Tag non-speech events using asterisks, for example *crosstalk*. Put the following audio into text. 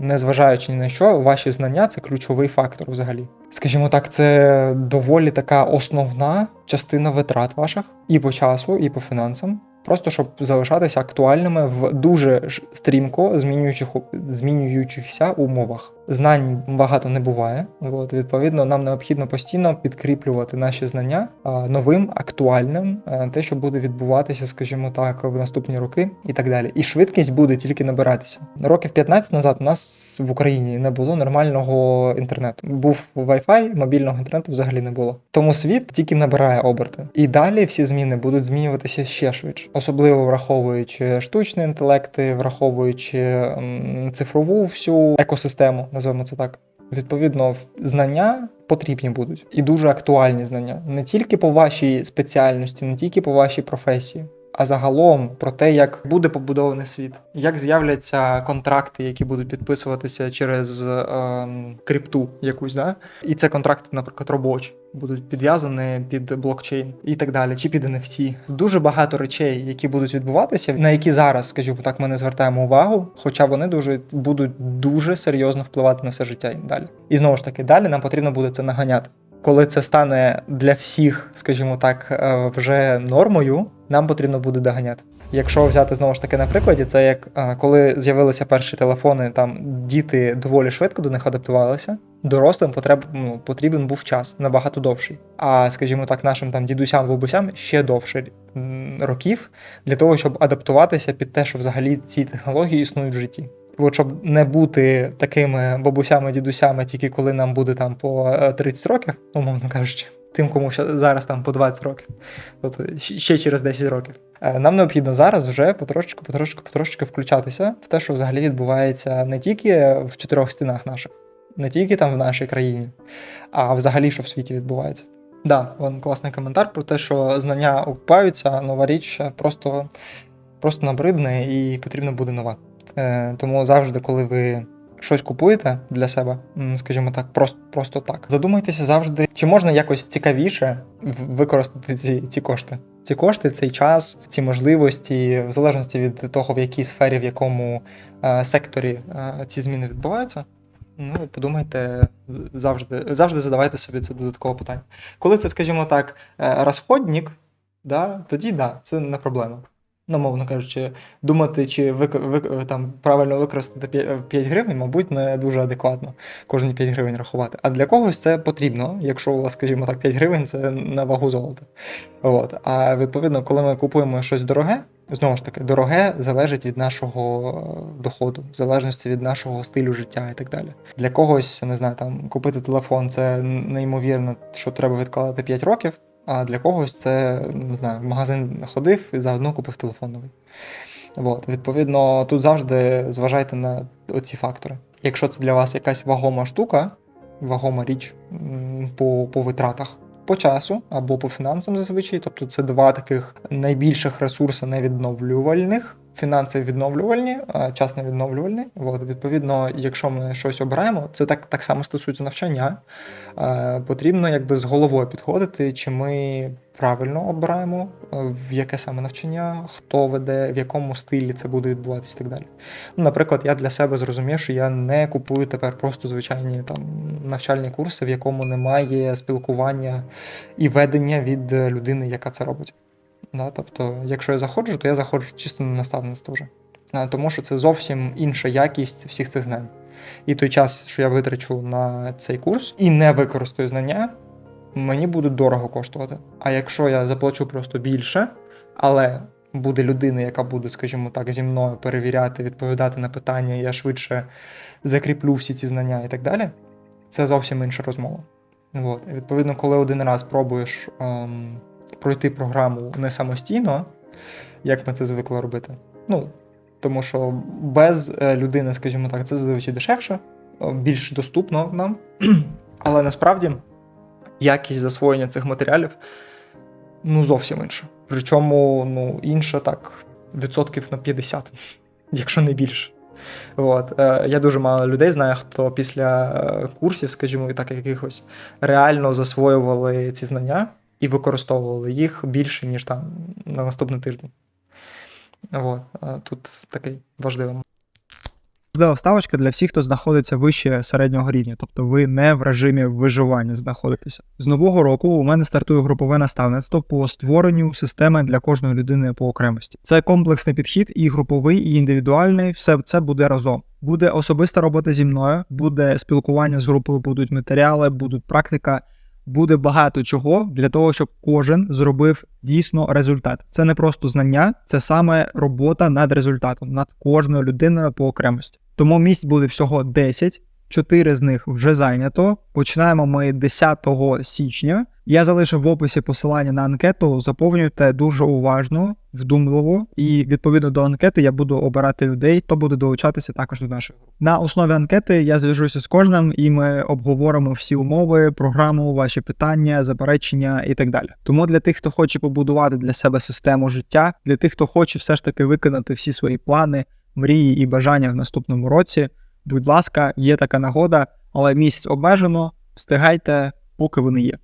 незважаючи ні на що, ваші знання це ключовий фактор взагалі. Скажімо так, це доволі така основна частина витрат ваших і по часу, і по фінансам. Просто щоб залишатися актуальними в дуже стрімко змінюючих, змінюючихся умовах. Знань багато не буває. От, відповідно, нам необхідно постійно підкріплювати наші знання новим, актуальним, а, те, що буде відбуватися, скажімо так, в наступні роки і так далі. І швидкість буде тільки набиратися. Років 15 назад у нас в Україні не було нормального інтернету. Був Wi-Fi, мобільного інтернету взагалі не було. Тому світ тільки набирає оберти. І далі всі зміни будуть змінюватися ще швидше, особливо враховуючи штучні інтелекти, враховуючи цифрову всю екосистему, називаємо це так. Відповідно, знання потрібні будуть і дуже актуальні знання не тільки по вашій спеціальності, не тільки по вашій професії, а загалом про те, як буде побудований світ, як з'являться контракти, які будуть підписуватися через ем, крипту якусь, да? і це контракти, наприклад, робочі. Будуть підв'язані під блокчейн і так далі, чи під NFT. Дуже багато речей, які будуть відбуватися, на які зараз, скажімо так, ми не звертаємо увагу, хоча вони дуже будуть дуже серйозно впливати на все життя і далі. І знову ж таки, далі нам потрібно буде це наганяти. Коли це стане для всіх, скажімо так, е, вже нормою, нам потрібно буде доганяти. Якщо взяти знову ж таки на прикладі, це як е, коли з'явилися перші телефони, там діти доволі швидко до них адаптувалися. Дорослим потреб, ну, потрібен був час набагато довший. А скажімо так, нашим там дідусям, бабусям ще довше років для того, щоб адаптуватися під те, що взагалі ці технології існують в житті. Щоб не бути такими бабусями, дідусями, тільки коли нам буде там по е, 30 років, умовно кажучи, тим, кому зараз там по 20 років, тобто ще через 10 років. Е, Нам необхідно зараз вже потрошечку, потрошечку, потрошечку включатися в те, що взагалі відбувається не тільки в чотирьох стінах наших, не тільки там в нашій країні, а взагалі, що в світі відбувається. Да, вон класний коментар про те, що знання окупаються, нова річ просто, просто набридне і потрібна буде нова. Е, тому завжди, коли ви щось купуєте для себе, скажімо так, просто, просто так, задумайтеся завжди, чи можна якось цікавіше використати ці, ці кошти. Ці кошти, цей час, ці можливості, в залежності від того, в якій сфері, в якому е, секторі е, ці зміни відбуваються. Ну, подумайте, завжди, завжди задавайте собі це додаткове питання. Коли це, скажімо так, е, розходник, да, тоді да, це не проблема. Ну, мовно кажучи, думати, чи вик, вик, там правильно використати 5 гривень, мабуть, не дуже адекватно кожні 5 гривень рахувати. А для когось це потрібно, якщо у вас, скажімо так, 5 гривень це на вагу золота. От. А відповідно, коли ми купуємо щось дороге, знову ж таки, дороге залежить від нашого е, доходу, в залежності від нашого стилю життя і так далі. Для когось, не знаю, там купити телефон це неймовірно, що треба відкладати 5 років. А для когось це не знаю, в магазин ходив і заодно купив телефон новий. От, відповідно, тут завжди зважайте на оці фактори. Якщо це для вас якась вагома штука, вагома річ по, по витратах, по часу або по фінансам зазвичай, тобто це два таких найбільших ресурси невідновлювальних. Фінанси відновлювальні, час не відновлювальний. От, відповідно, якщо ми щось обираємо, це так, так само стосується навчання. Потрібно якби з головою підходити, чи ми правильно обираємо, е, в яке саме навчання, хто веде, в якому стилі це буде відбуватися і так далі. Ну, наприклад, я для себе зрозумів, що я не купую тепер просто звичайні там навчальні курси, в якому немає спілкування і ведення від людини, яка це робить. Да? Тобто, якщо я заходжу, то я заходжу чисто на наставництво вже. Тому що це зовсім інша якість всіх цих знань. І той час, що я витрачу на цей курс і не використаю знання, мені буде дорого коштувати. А якщо я заплачу просто більше, але буде людина, яка буде, скажімо так, зі мною перевіряти, відповідати на питання, я швидше закріплю всі ці знання і так далі, це зовсім інша розмова. От. Відповідно, коли один раз пробуєш ем, пройти програму не самостійно, як ми це звикли робити. Ну, тому що без е, людини, скажімо так, це зазвичай дешевше, е, більш доступно нам. *clears throat* Але насправді якість засвоєння цих матеріалів ну зовсім інша. Причому ну, інша так відсотків на 50, *laughs* якщо не більше. От. Е, Я дуже мало людей знаю, хто після курсів, скажімо, так якихось реально засвоювали ці знання і використовували їх більше, ніж там на наступний тиждень. От. Тут такий важливий. важлива вставочка для всіх, хто знаходиться вище середнього рівня, тобто ви не в режимі виживання знаходитеся. З нового року у мене стартує групове наставництво по створенню системи для кожної людини по окремості. Це комплексний підхід, і груповий, і індивідуальний. Все це буде разом. Буде особиста робота зі мною, буде спілкування з групою, будуть матеріали, будуть практика. Буде багато чого для того, щоб кожен зробив дійсно результат. Це не просто знання, це саме робота над результатом, над кожною людиною по окремості. Тому місць буде всього 10, 4 з них вже зайнято. Починаємо ми 10 січня. Я залишив в описі посилання на анкету. Заповнюйте дуже уважно, вдумливо, і відповідно до анкети я буду обирати людей, хто буде долучатися також до нашої. На основі анкети я зв'яжуся з кожним, і ми обговоримо всі умови, програму, ваші питання, заперечення і так далі. Тому для тих, хто хоче побудувати для себе систему життя, для тих, хто хоче все ж таки виконати всі свої плани, мрії і бажання в наступному році. Будь ласка, є така нагода, але місць обмежено. Встигайте, поки вони є.